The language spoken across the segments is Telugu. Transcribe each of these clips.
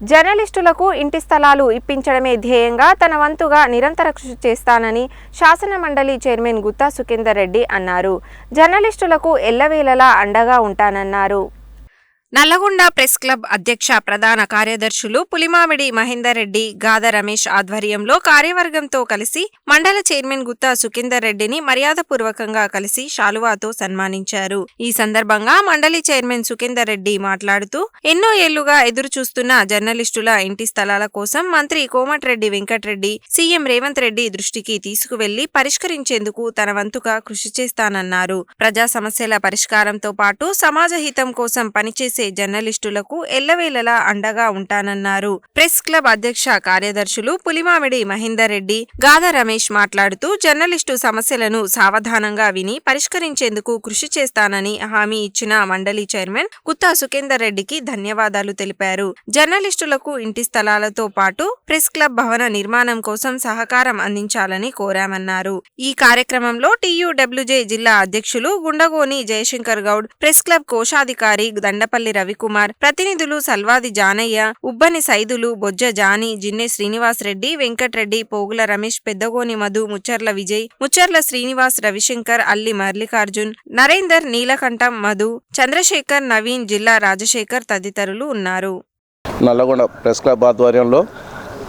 జర్నలిస్టులకు ఇంటి స్థలాలు ఇప్పించడమే ధ్యేయంగా తన వంతుగా నిరంతర కృషి చేస్తానని శాసన మండలి చైర్మన్ గుత్తా సుఖేందర్ రెడ్డి అన్నారు. జర్నలిస్టులకు ఎల్లవేళలా అండగా ఉంటానన్నారు. నల్లగొండ ప్రెస్ క్లబ్ అధ్యక్ష ప్రధాన కార్యదర్శులు పులిమామిడి మహేందర్ రెడ్డి గాద రమేష్ ఆధ్వర్యంలో కార్యవర్గంతో కలిసి మండల చైర్మన్ గుత్తా సుఖేందర్ రెడ్డిని మర్యాదపూర్వకంగా కలిసి శాలువాతో సన్మానించారు. ఈ సందర్భంగా మండలి చైర్మన్ సుఖేందర్ రెడ్డి మాట్లాడుతూ ఎన్నో ఏళ్ళుగా ఎదురుచూస్తున్న జర్నలిస్టుల ఇంటి స్థలాల కోసం మంత్రి కోమటిరెడ్డి వెంకటరెడ్డి సీఎం రేవంత్ రెడ్డి దృష్టికి తీసుకువెళ్ళి పరిష్కరించేందుకు తన వంతుగా కృషి చేస్తానన్నారు. ప్రజా సమస్యల పరిష్కారంతో పాటు సమాజ హితం కోసం పనిచేసే జర్నలిస్టులకు ఎల్లవేళలా అండగా ఉంటానన్నారు. ప్రెస్ క్లబ్ అధ్యక్ష కార్యదర్శులు పులిమామిడి మహేందర్ రెడ్డి గాధ రమేష్ మాట్లాడుతూ జర్నలిస్టు సమస్యలను సావధానంగా విని పరిష్కరించేందుకు కృషి చేస్తానని హామీ ఇచ్చిన మండలి చైర్మన్ గుత్తా సుఖేందర్ రెడ్డికి ధన్యవాదాలు తెలిపారు. జర్నలిస్టులకు ఇంటి స్థలాలతో పాటు ప్రెస్ క్లబ్ భవన నిర్మాణం కోసం సహకారం అందించాలని కోరామన్నారు. ఈ కార్యక్రమంలో టీయూడబ్ల్యూజే జిల్లా అధ్యక్షులు గుండగోని జయశంకర్ గౌడ్ ప్రెస్ క్లబ్ కోశాధికారి దండపల్లి రవికుమార్ ప్రతినిధులు సల్వాది జానయ్య ఉబ్బని సైదులు బొజ్జ జాని జిన్నె శ్రీనివాస్ రెడ్డి వెంకట్రెడ్డి పోగుల రమేష్ పెద్దగోని మధు ముచ్చర్ల విజయ్ ముచ్చర్ల శ్రీనివాస్ రవిశంకర్ అల్లి మల్లికార్జున్ నరేందర్ నీలకంఠం మధు చంద్రశేఖర్ నవీన్ జిల్లా రాజశేఖర్ తదితరులు ఉన్నారు. నల్లగొండ ప్రెస్ క్లబ్ ఆధ్వర్యంలో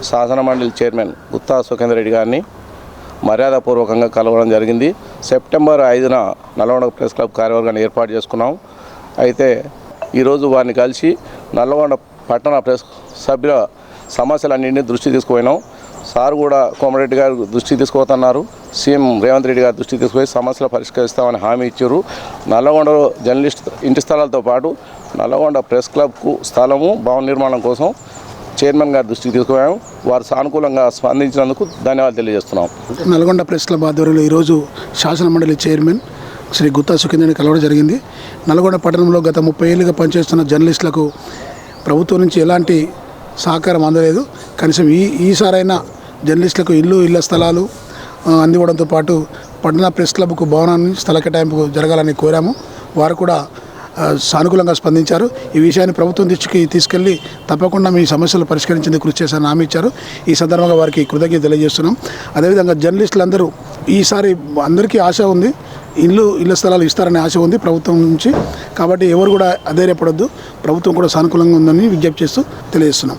శాసన మండలి చైర్మన్ గుత్తా సుఖేందర్ రెడ్డి గారిని మర్యాదపూర్వకంగా కలవడం జరిగింది. సెప్టెంబర్ ఐదున నల్లగొండ ప్రెస్ క్లబ్ కార్యవర్గాన్ని ఏర్పాటు చేసుకున్నాం. అయితే ఈరోజు వారిని కలిసి నల్లగొండ పట్టణ ప్రెస్ సభ్యుల సమస్యలన్నింటినీ దృష్టి తీసుకుపోయినాం. సార్ కూడా కోమరెడ్డి గారు దృష్టి తీసుకుపోతున్నారు. సీఎం రేవంత్ రెడ్డి గారు దృష్టికి తీసుకుపోయి సమస్యలు పరిష్కరిస్తామని హామీ ఇచ్చారు. నల్లగొండలో జర్నలిస్ట్ ఇంటి స్థలాలతో పాటు నల్లగొండ ప్రెస్ క్లబ్కు స్థలము భవన నిర్మాణం కోసం చైర్మన్ గారి దృష్టికి తీసుకుపోయాము వారు సానుకూలంగా స్పందించినందుకు ధన్యవాదాలు తెలియజేస్తున్నాం. నల్గొండ ప్రెస్ క్లబ్ ఆధ్వర్యంలో ఈరోజు శాసనమండలి చైర్మన్ శ్రీ గుత్తా సుఖేంద్రని కలవడం జరిగింది. నల్గొండ పట్టణంలో గత ముప్పై ఏళ్ళుగా పనిచేస్తున్న జర్నలిస్టులకు ప్రభుత్వం నుంచి ఎలాంటి సహకారం అందలేదు. కనీసం ఈ ఈసారైనా జర్నలిస్టులకు ఇల్లు ఇళ్ళ స్థలాలు అందివడంతో అందివ్వడంతో పాటు పట్టణ ప్రెస్ క్లబ్కు భవనాన్ని స్థల కేటాయింపు జరగాలని కోరాము. వారు కూడా సానుకూలంగా స్పందించారు. ఈ విషయాన్ని ప్రభుత్వం దృష్టికి తీసుకెళ్ళి తప్పకుండా మీ సమస్యలు పరిష్కరించేందుకు కృషి చేశారని హామీ ఇచ్చారు. ఈ సందర్భంగా వారికి కృతజ్ఞత తెలియజేస్తున్నాం. అదేవిధంగా జర్నలిస్టులందరూ ఈసారి అందరికీ ఆశ ఉంది. ఇల్లు ఇళ్ళ స్థలాలు ఇస్తారనే ఆశ ఉంది ప్రభుత్వం నుంచి. కాబట్టి ఎవరు కూడా అధైర్యపడొద్దు. ప్రభుత్వం కూడా సానుకూలంగా ఉందని విజ్ఞప్తి చేస్తూ తెలియజేస్తున్నాం.